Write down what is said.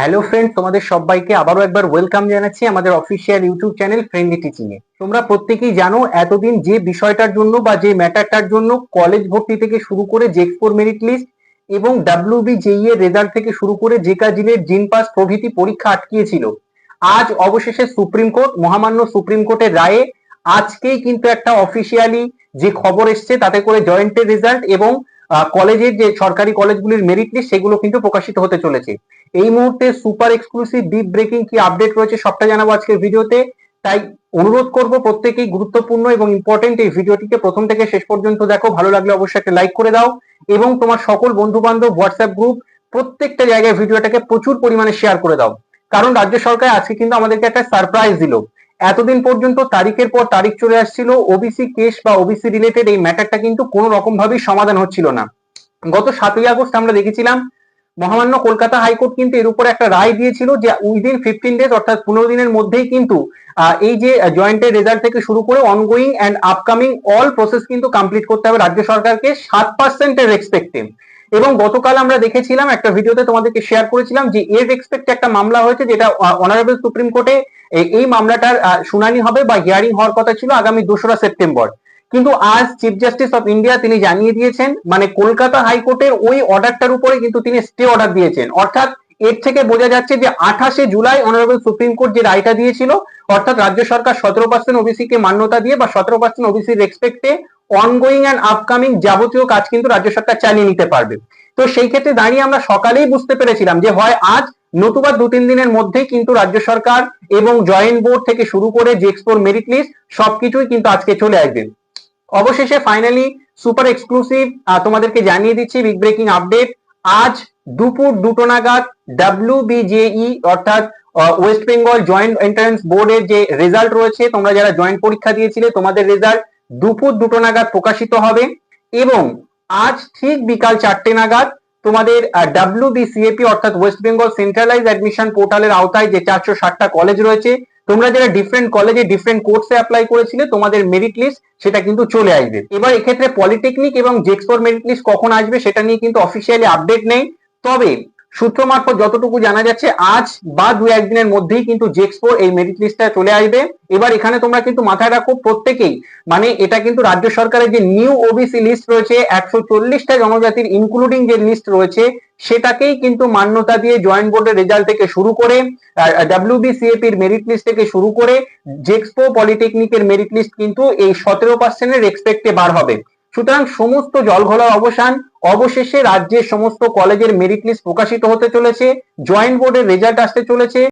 Hello friend তোমাদের সবাইকে আবারও একবার ওয়েলকাম জানাচ্ছি আমাদের official YouTube channel friendly teaching এ। তোমরা প্রত্যেকেই জানো এতদিন যে বিষয়টার জন্য বা যে ম্যাটারটার জন্য কলেজ ভর্তি থেকে শুরু করে জেক্সপোর মেরিট লিস্ট এবং ডাব্লিউবি জেই এর রেজাল্ট থেকে শুরু করে জেকা জিনের জিন পাস প্রভৃতি পরীক্ষা আটকিয়েছিল। আজ অবশেষে সুপ্রিম কোর্ট মহামান্য সুপ্রিম কোর্টের রায়ে আজকেই কিন্তু একটা অফিসিয়ালি যে খবর এসছে তাতে করে জয়েন্টের রেজাল্ট এবং কলেজের যে সরকারি কলেজগুলির মেরিট লিস্ট সেগুলো কিন্তু প্রকাশিত হতে চলেছে। এই মুহূর্তে সুপার এক্সক্লুসিভ ডিপ ব্রেকিং কি আপডেট রয়েছে সবটা জানাব আজকের ভিডিওতে। তাই অনুরোধ করব প্রত্যেকেই গুরুত্বপূর্ণ এবং ইম্পর্টেন্ট এই ভিডিওটিকে প্রথম থেকে শেষ পর্যন্ত দেখো। ভালো লাগলে অবশ্যই একটা লাইক করে দাও এবং তোমার সকল বন্ধু বান্ধব হোয়াটসঅ্যাপ গ্রুপ প্রত্যেকটা জায়গায় ভিডিওটাকে প্রচুর পরিমাণে শেয়ার করে দাও। কারণ রাজ্য সরকার আজকে কিন্তু আমাদেরকে একটা সারপ্রাইজ দিল। এতদিন পর্যন্ত তারিখের পর তারিখ চলে আসছিল ওবিসি কেস বা ওবিসি রিলেটেড এই ম্যাটারটা কিন্তু কোনো রকম ভাবেই সমাধান হচ্ছিল না। গত সাতই আগস্ট আমরা দেখেছিলাম, মহামান্য কলকাতা হাইকোর্ট কিন্তু এর উপরে একটা রায় দিয়েছিল যে উইদিন ফিফটিন ডেজ অর্থাৎ পনেরো দিনের মধ্যেই কিন্তু এই যে জয়েন্টের রেজাল্ট থেকে শুরু করে ongoing and upcoming all process কিন্তু কমপ্লিট করতে হবে রাজ্য সরকারকে সাত পার্সেন্টের রেসপেক্টে এবং গতকাল আমরা দেখেছিলাম, একটা ভিডিওতে তোমাদেরকে শেয়ার করেছিলাম যে এর রেসপেক্টে একটা মামলা হয়েছে যেটা অনারেবল সুপ্রিম কোর্টে এই মামলাটার শুনানি হবে বা হিয়ারিং হওয়ার কথা ছিল আগামী দোসরা সেপ্টেম্বর। কিন্তু আজ চিফ জাস্টিস অফ ইন্ডিয়া তিনি জানিয়ে দিয়েছেন মানে কলকাতা হাইকোর্টের ওই অর্ডারটার উপরে কিন্তু তিনি স্টে অর্ডার দিয়েছেন। অর্থাৎ এর থেকে বোঝা যাচ্ছে যে আঠাশে জুলাই অনারেবল সুপ্রিম কোর্ট যে রায়টা দিয়েছিল, অর্থাৎ রাজ্য সরকার সতেরো পার্সেন্ট ওবিসি কে মান্যতা দিয়ে বা সতেরো পার্সেন্ট ওবিসির রেসপেক্টে অনগোয়িং অ্যান্ড আপকামিং যাবতীয় কাজ কিন্তু রাজ্য সরকার চালিয়ে নিতে পারবে। তো সেই ক্ষেত্রে দাঁড়িয়ে আমরা সকালেই বুঝতে পেরেছিলাম যে হয় আজ, নতুবা দু তিন দিনের মধ্যেই কিন্তু রাজ্য সরকার এবং জয়েন্ট বোর্ড থেকে শুরু করে জেক্সপোর মেরিট লিস্ট সবকিছুই কিন্তু আজকে চলে আসবে। অবশেষে ফাইনালি সুপার এক্সক্লুসিভ তোমাদেরকে জানিয়ে দিচ্ছি বিগ ব্রেকিং আপডেট আজ দুপুর দুটো নাগাদ ডাব্লিউ বিজেই অর্থাৎ ওয়েস্ট বেঙ্গল জয়েন্ট এন্ট্রান্স বোর্ডের যে রেজাল্ট রয়েছে, তোমরা যারা জয়েন্ট পরীক্ষা দিয়েছিলে, তোমাদের রেজাল্ট দুপুর দুটো নাগাদ প্রকাশিত হবে। এবং আজ ঠিক বিকাল চারটে নাগাদ তোমাদের ডাব্লিউ বিসিএপি অর্থাৎ ওয়েস্ট বেঙ্গল সেন্ট্রালাইজ অ্যাডমিশন পোর্টালের আওতায় যে চারশো ষাটটা কলেজ রয়েছে, তোমরা যারা ডিফারেন্ট কলেজে ডিফারেন্ট কোর্সে অ্যাপ্লাই করেছিলে, তোমাদের মেরিট লিস্ট সেটা কিন্তু চলে আসবে। এবার এক্ষেত্রে পলিটেকনিক এবং জেক্সপোর মেরিট লিস্ট কখন আসবে, সেটা নিয়ে কিন্তু অফিসিয়ালি আপডেট নেই। তবে সূত্র মারফত যতটুকু জানা যাচ্ছে আজ বা দু একদিনের মধ্যেই কিন্তু জেক্সপো এই মেরিট লিস্টটা চলে আসবে। এবার এখানে তোমরা কিন্তু মাথায় রাখো, প্রত্যেকেই মানে এটা কিন্তু রাজ্য সরকারের যে নিউ ওবিসি লিস্ট রয়েছে, একশো চল্লিশটা জনজাতির ইনক্লুডিং যে লিস্ট রয়েছে, সেটাকেই কিন্তু মান্যতা দিয়ে জয়েন্ট বোর্ডের রেজাল্ট থেকে শুরু করে ডাব্লিউবিসিএপির মেরিট লিস্ট থেকে শুরু করে জেক্সপো পলিটেকনিকের মেরিট লিস্ট কিন্তু এই সতেরো পার্সেন্টের এক্সপেক্টে বার হবে। সুতরাং সমস্ত জলঘোলার অবসান অবশেষে রাজ্যের সমস্ত কলেজের মেরিট লিস্ট প্রকাশিত হতে চলেছে জয়েন্ট বোর্ডের রেজাল্ট আসতে চলেছে।